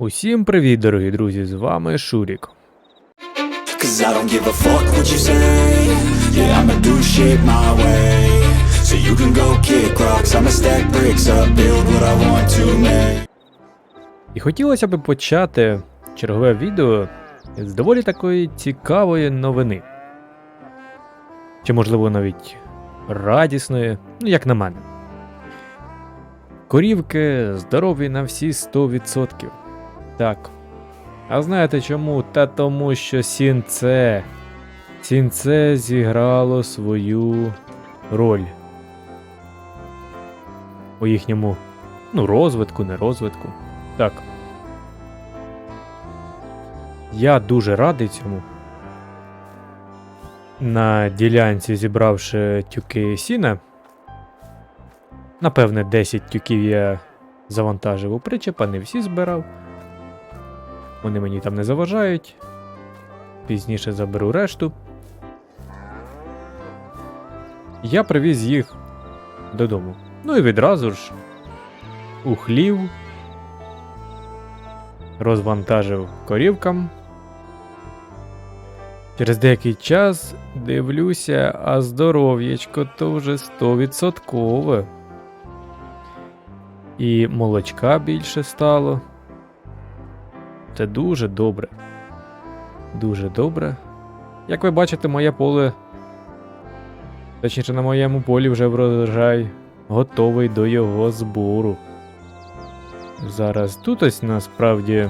Усім привіт, дорогі друзі! З вами Шурік. І хотілося б почати чергове відео з доволі такої цікавої новини. Чи, можливо, навіть радісної, ну, як на мене. Корівки здорові на всі 100%. Так. А знаєте чому? Та тому, що сінце. Сінце зіграло свою роль у їхньому ну, розвитку, не розвитку. Так. Я дуже радий цьому. На ділянці зібравши тюки сіна. Напевне, 10 тюків я завантажив у причепа, не всі збирав. Вони мені там не заважають. Пізніше заберу решту. Я привіз їх додому. Ну і відразу ж у хлів розвантажив корівкам. Через деякий час дивлюся, а здоров'ячко то вже 100%. І молочка більше стало. Це дуже добре. Дуже добре. Як ви бачите, моє поле. Точніше, на моєму полі вже врожай готовий до його збору. Зараз тут ось насправді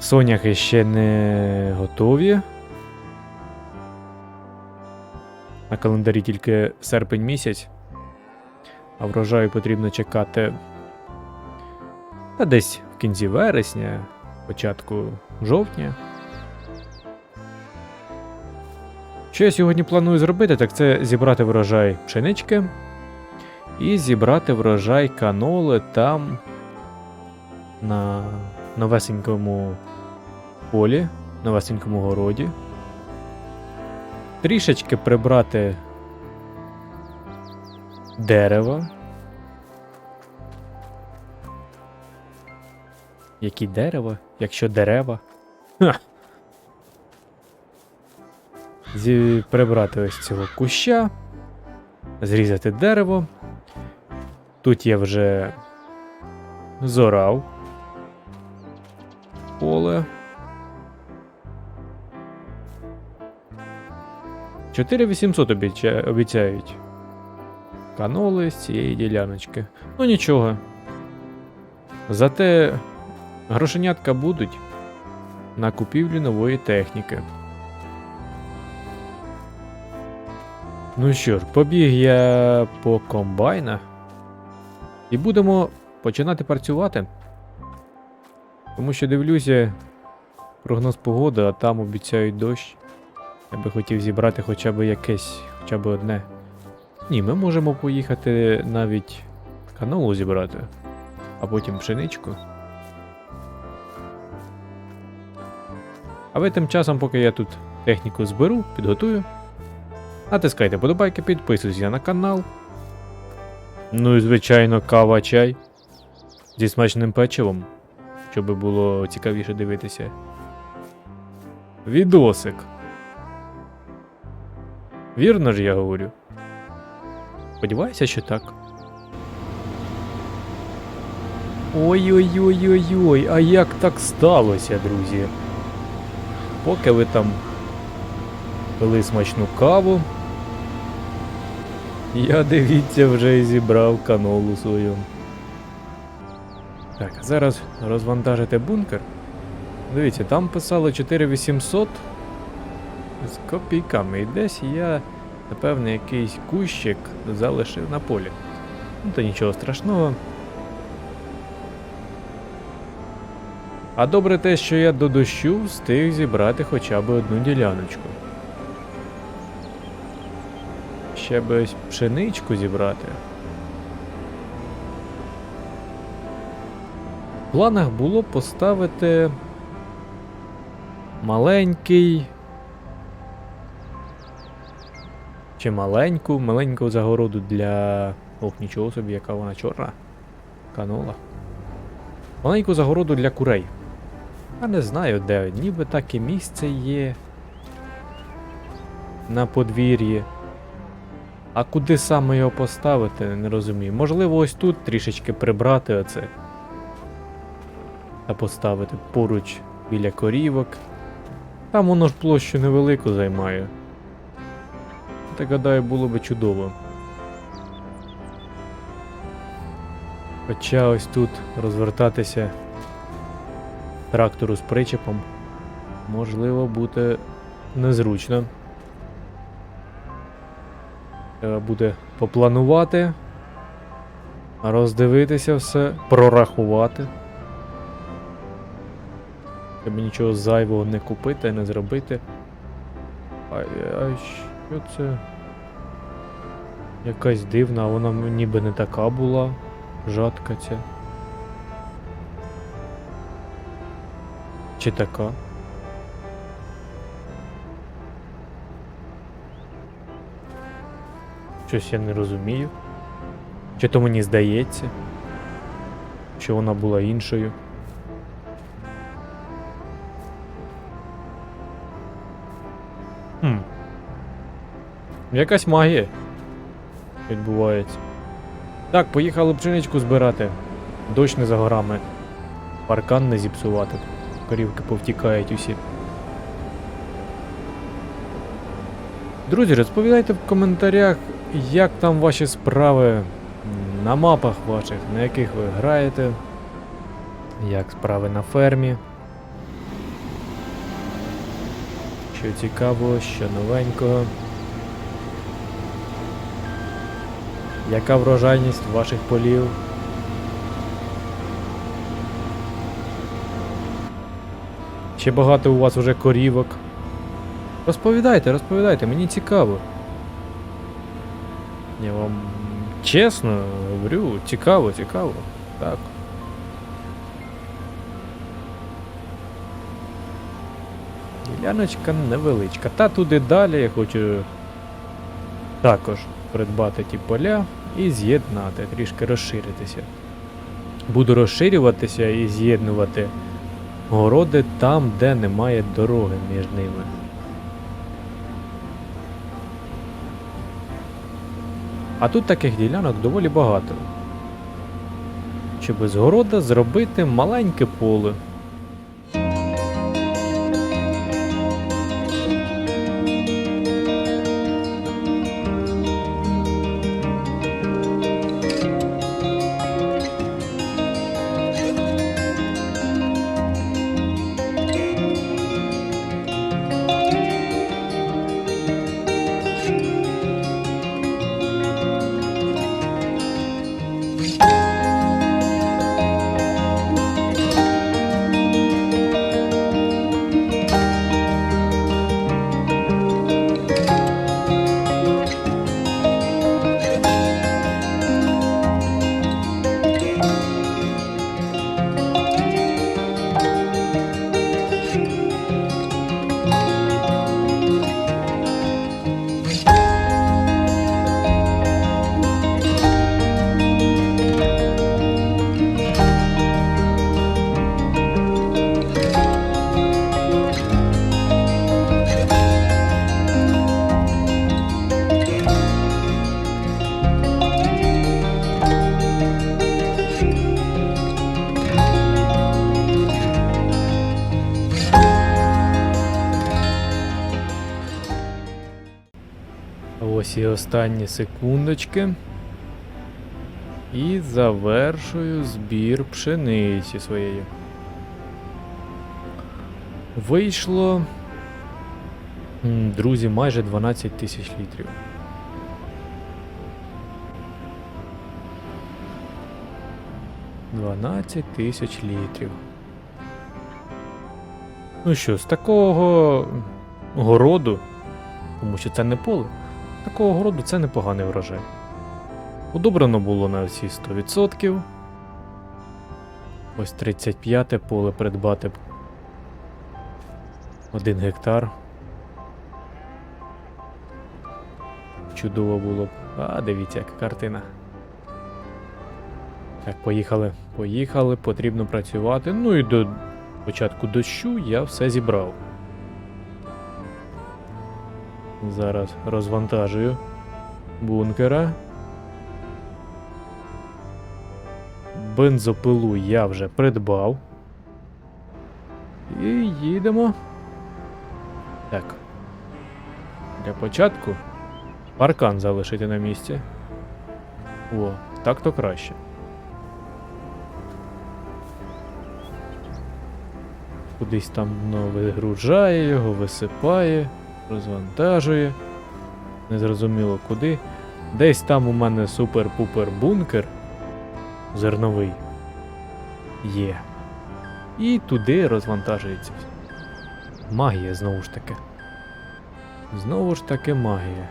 соняхи ще не готові. На календарі тільки серпень місяць, а врожаю потрібно чекати та десь в кінці вересня, початку жовтня. Що я сьогодні планую зробити, так це зібрати врожай пшенички і зібрати врожай каноли там на новесенькому полі, новесенькому городі. Трішечки прибрати дерева. Які дерева? Якщо дерева? Зі... Прибрати ось цього куща, зрізати дерево. Тут я вже зорав поле. 4800 обіця... обіцяють. Каноли з цієї діляночки. Ну нічого. Зате грошенятка будуть на купівлю нової техніки. Ну що ж, побіг я по комбайнах. І будемо починати працювати. Тому що дивлюся прогноз погоди, а там обіцяють дощ. Я би хотів зібрати хоча б якесь, хоча б одне. Ні, ми можемо поїхати навіть каналу зібрати, а потім пшеничку. А ви тим часом, поки я тут техніку зберу, підготую. Натискайте подобайки, підписуйтесь на канал. Ну і звичайно, кава чай зі смачним печивом, щоб було цікавіше дивитися. Відосик. Вірно ж я говорю. Сподіваюся, що так. Ой-ой-ой-ой-ой, а як так сталося, друзі? Поки ви там пили смачну каву, я дивіться вже і зібрав канолу свою. Так, зараз розвантажити бункер. Дивіться, там писало 4800 з копійками. І десь я, напевне, якийсь кущик залишив на полі. Ну, то нічого страшного. А добре те, що я до дощу встиг зібрати хоча б одну діляночку. Ще би пшеничку зібрати. В планах було поставити маленький. Чи маленьку, маленьку загороду для. Ох, нічого собі, яка вона чорна. Канола. Маленьку загороду для курей. Я не знаю де, ніби таке місце є. На подвір'ї. А куди саме його поставити, не розумію. Можливо, ось тут трішечки прибрати оце. Та поставити поруч біля корівок. Там воно ж площу невелику займає. Так гадаю, було би чудово. Хоча ось тут розвертатися трактору з причепом можливо буде незручно. Треба буде попланувати, роздивитися все, прорахувати. Щоб нічого зайвого не купити, не зробити. А, а що це? Якась дивна, вона ніби не така була. Жатка ця. Чи така? Щось я не розумію. Чи то мені здається, що вона була іншою. Хм. Якась магія відбувається. Так, поїхали пшеничку збирати. Дощ не за горами. Паркан не зіпсувати. Корівки повтікають усі. Друзі, розповідайте в коментарях, як там ваші справи на мапах ваших, на яких ви граєте, як справи на фермі. Що цікавого, що новенького. Яка врожайність ваших полів? Чи багато у вас уже корівок? Розповідайте, розповідайте, мені цікаво. Я вам чесно говорю, цікаво, цікаво. Так. Діляночка невеличка. Та туди далі я хочу також придбати ті поля і з'єднати, трішки розширитися. Буду розширюватися і з'єднувати городи там, де немає дороги між ними. А тут таких ділянок доволі багато. Щоб з города зробити маленьке поле. Ось і останні секундочки. І завершую збір пшениці своєї. Вийшло. Друзі, майже 12 тисяч літрів. Дванадцять тисяч літрів. Ну що, з такого городу, тому що це не поле, такого городу це непоганий врожай. Удобрено було на всі 100%. Ось 35 поле придбати. Один гектар. Чудово було б. А, дивіться, яка картина. Так, поїхали. Поїхали, потрібно працювати. Ну і до початку дощу я все зібрав. Зараз розвантажую бункера. Бензопилу я вже придбав. І їдемо. Так. Для початку паркан залишити на місці. О, так то краще. Кудись там ну, вигружає його, висипає, розвантажує. Незрозуміло куди. Десь там у мене супер-пупер бункер зерновий є. І туди розвантажується. Магія знову ж таки. Знову ж таки магія.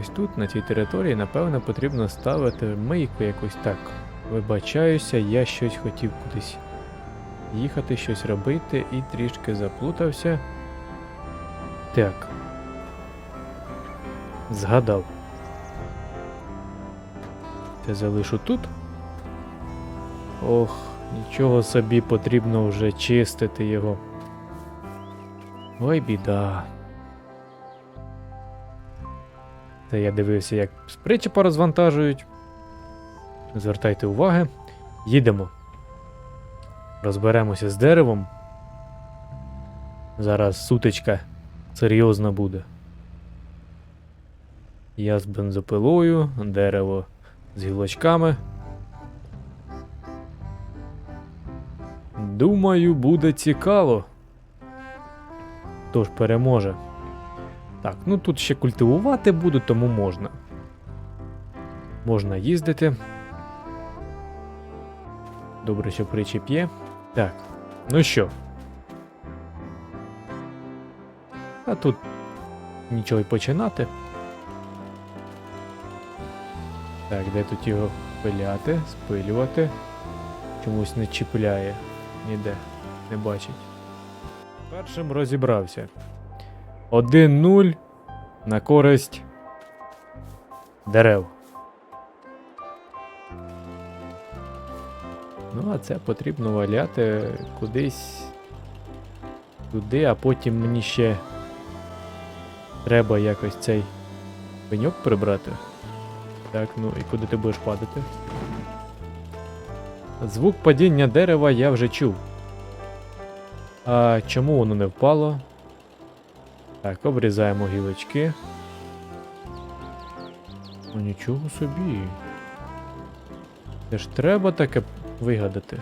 Ось тут, на цій території, напевно, потрібно ставити мийку якусь так. Вибачаюся, я щось хотів кудись їхати, щось робити і трішки заплутався. Так. Згадав. Це залишу тут. Ох, нічого собі потрібно вже чистити його. Ой, біда. Та я дивився, як з причепа розвантажують. Звертайте уваги. Їдемо. Розберемося з деревом. Зараз сутичка серйозна буде. Я з бензопилою, дерево з гілочками. Думаю, буде цікаво. Тож переможе. Так, ну тут ще культивувати буду, тому можна. Можна їздити. Добре, що причіп. Так, ну що. А тут нічого й починати. Так, де тут його пиляти, спилювати? Чомусь не чіпляє. Ніде. Не бачить. Першим розібрався. 1-0 на користь дерев. Ну, а це потрібно валяти кудись туди, а потім мені ще треба якось цей пеньок прибрати. Так, ну і куди ти будеш падати? Звук падіння дерева я вже чув. А чому воно не впало? Так, обрізаємо гілочки. Ну нічого собі. Це ж треба таке вигадати.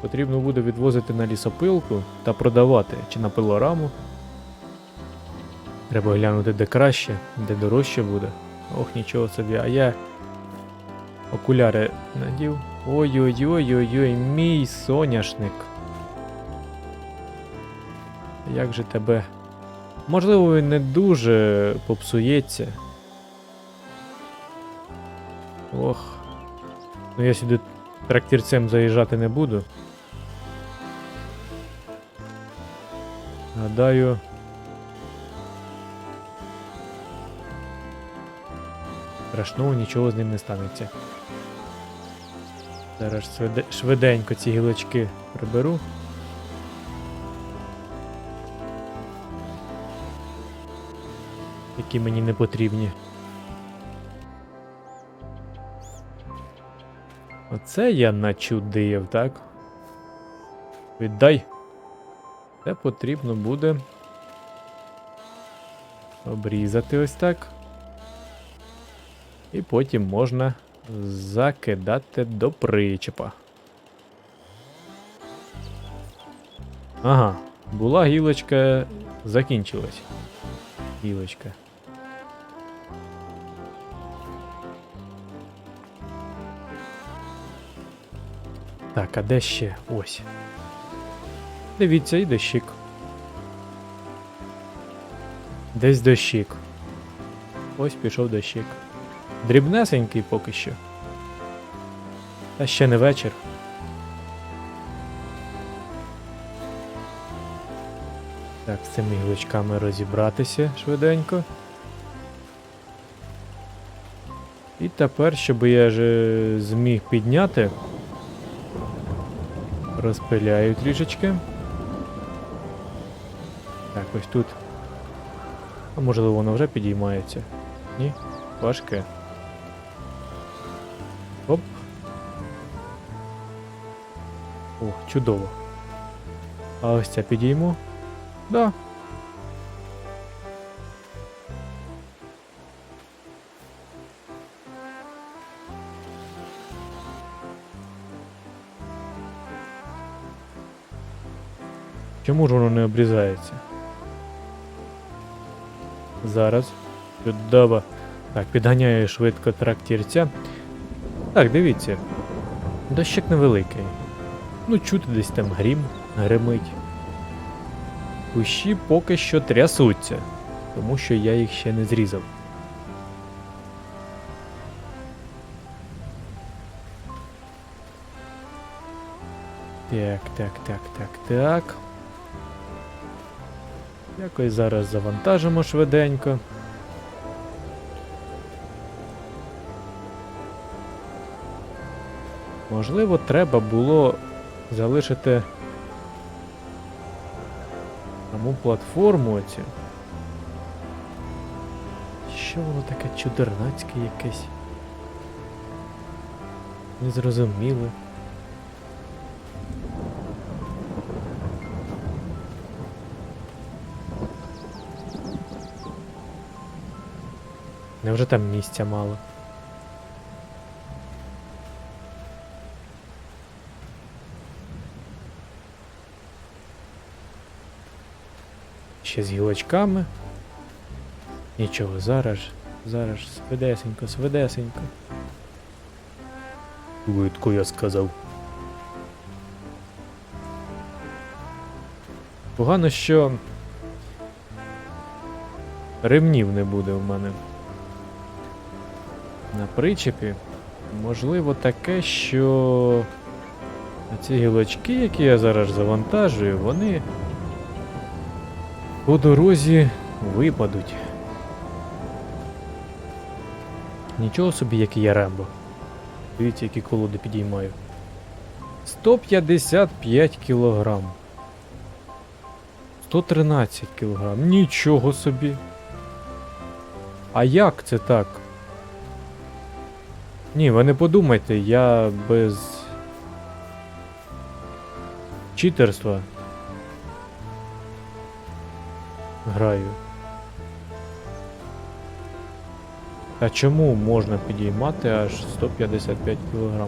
Потрібно буде відвозити на лісопилку та продавати чи на пилораму. Треба глянути, де краще, де дорожче буде. Ох, нічого собі, а я окуляри надів. Ой-ой-ой-ой-ой, мій соняшник. Як же тебе. Можливо, він не дуже попсується. Ох. Ну я сюди трактирцем заїжджати не буду. Гадаю. Страшного нічого з ним не станеться. Зараз швиденько ці гілочки приберу. Які мені не потрібні. Оце я начудив, так? Віддай. Це потрібно буде обрізати ось так. І потім можна закидати до причепа. Ага, була гілочка, закінчилась. Гілочка. Так, а де ще? Ось. Дивіться, і дощик. Десь дощик. Ось пішов дощик. Дрібнесенький поки що. Та ще не вечір. Так, з цими гілочками розібратися швиденько. І тепер, щоб я же зміг підняти, розпиляю трішечки. Так, ось тут. А можливо воно вже підіймається. Ні? Важке. О, чудово. А ось це підійму? Да. Чому ж воно не обрізається? Зараз. Чудово. Так, підганяю швидко трактірця. Так, дивіться. Дощик невеликий. Ну, чути десь там грім, гримить. Кущі поки що трясуться, тому що я їх ще не зрізав. Так, так, так, так, так. Якось зараз завантажимо швиденько. Можливо, треба було залишити саму платформу оцю. Що воно таке чудернацьке якесь? Незрозуміле. Невже там місця мало? Ще з гілочками. Нічого, зараз, зараз, свидесенько, свидесенько. Швидко я сказав. Погано, що ремнів не буде в мене. На причепі. Можливо, таке, що ці гілочки, які я зараз завантажую, вони по дорозі випадуть. Нічого собі, який я Рембо. Дивіться, які колоди підіймаю. 155 кілограм. 113 кілограм. Нічого собі. А як це так? Ні, ви не подумайте, я без читерства граю. А чому можна підіймати аж 155 кг?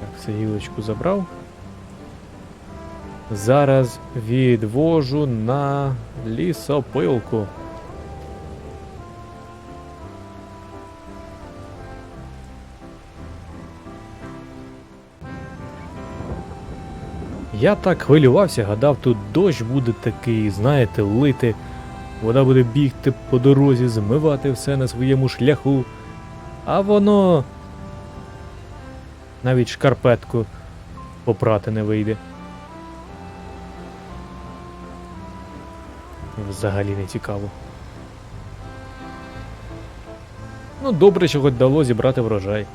Так, це гілочку забрав. Зараз відвожу на лісопилку. Я так хвилювався, гадав, тут дощ буде такий, знаєте, лити. Вода буде бігти по дорозі, змивати все на своєму шляху. А воно навіть шкарпетку попрати не вийде. Взагалі не цікаво. Ну, добре, що хоч дало зібрати врожай.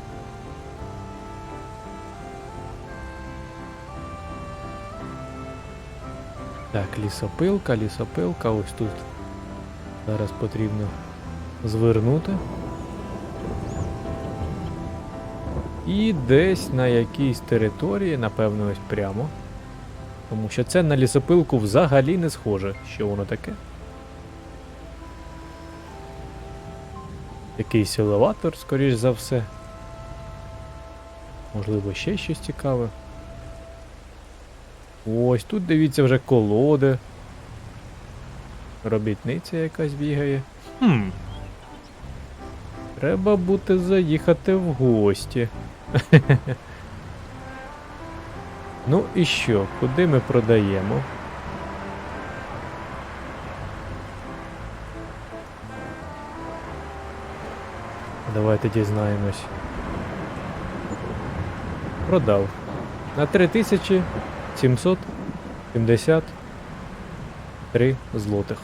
Так, лісопилка, лісопилка, ось тут. Зараз потрібно звернути. І десь на якійсь території, напевно, ось прямо. Тому що це на лісопилку взагалі не схоже, що воно таке. Якийсь елеватор, скоріш за все. Можливо, ще щось цікаве. Ось тут дивіться вже колоди. Робітниця якась бігає. Хм. Треба буде заїхати в гості. ну і що, куди ми продаємо? Давайте дізнаємось. Продав. На 3773 злотих.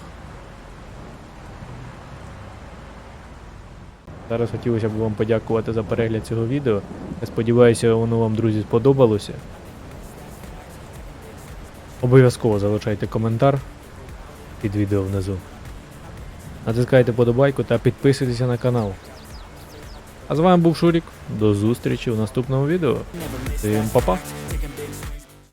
Зараз хотілося б вам подякувати за перегляд цього відео. Я сподіваюся, воно вам, друзі, сподобалося. Обов'язково залишайте коментар під відео внизу. Натискайте подобайку та підписуйтеся на канал. А з вами був Шурік. До зустрічі в наступному відео. Всім па-па!